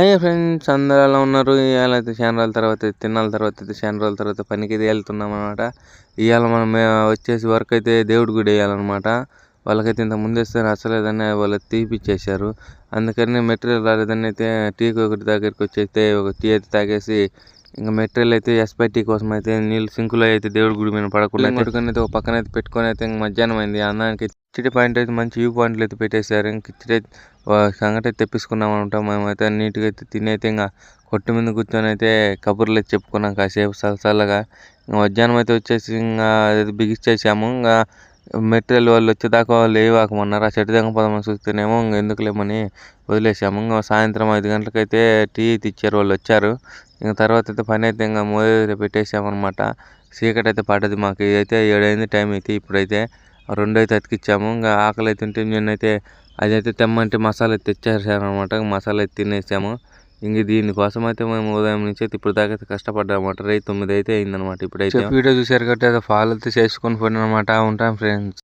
Hi friends అందరూ ఎలా ఉన్నారు? ఇవాళ అయితే చాలా రోజుల తర్వాత తిన్నాల తర్వాత అయితే చాలా రోజుల తర్వాత పనికి అయితే వెళ్తున్నాం అనమాట ఇవాళ మనం వచ్చేసి వర్క్ అయితే దేవుడి గుడి వేయాలన్నమాట. వాళ్ళకైతే ఇంత ముందు ఇస్తే నచ్చలేదని వాళ్ళు తీపిచ్చేసారు అందుకని మెటీరియల్ రాలేదని అయితే టీ ఒకటి దగ్గరికి వచ్చి అయితే ఒక టీ అయితే తాగేసి ఇంకా మెటీరియల్ అయితే ఎస్పై టీ కోసం అయితే నీళ్ళు సింకులో అయితే దేవుడి గుడి మీద పడకుండా కొడుకుని అయితే ఒక పక్కన అయితే పెట్టుకొని అయితే ఇంక మధ్యాహ్నం అయింది. అన్నానికి కిచిడి పాయింట్ అయితే మంచి వ్యూ పాయింట్లు అయితే పెట్టేశారు. ఇంక కిచిడి సంగటి అయితే తెప్పించుకున్నాం అనమాట మేమైతే నీట్గా అయితే తినైతే ఇంకా కొట్టు మీద కూర్చొని అయితే కబుర్లు అయితే చెప్పుకున్నాం కాసేపు సలసలగా ఇంకా మధ్యాహ్నం అయితే వచ్చేసి ఇంకా అది బిగిచ్చేసాము. ఇంకా మెటీరియల్ వాళ్ళు వచ్చేదాకా వాళ్ళు లేవాకమన్నారు. ఆ చెట్టు దగ్గర పదమని చూస్తేనేమో ఇంక ఎందుకు లేమని వదిలేసాము. ఇంకా సాయంత్రం ఐదు గంటలకైతే టీ తెచ్చారు ఇచ్చారు వాళ్ళు వచ్చారు. ఇంకా తర్వాత అయితే పని అయితే ఇంకా మోదీ అయితే పెట్టేసామన్నమాట. చీకటి అయితే పడ్డది మాకు. ఇదైతే ఏడైంది టైం అయితే ఇప్పుడైతే. రెండు అయితే అతికిచ్చాము. ఇంకా ఆకలి అయితే ఉంటే నేనైతే అదైతే తెమ్మంటే మసాలా అయితే మసాలా అయితే తినేసాము. ఇంక దీనికోసం అయితే మేము ఉదయం నుంచి అయితే ఇప్పుడు దాకా అయితే కష్టపడ్డామన్నమాట. రైతు తొమ్మిది అయితే అయిందనమాట ఇప్పుడైతే వీడియో చూసారు కాబట్టి అది ఫాలో అయితే చేసుకొని పోయిన అనమాట ఉంటాం ఫ్రెండ్స్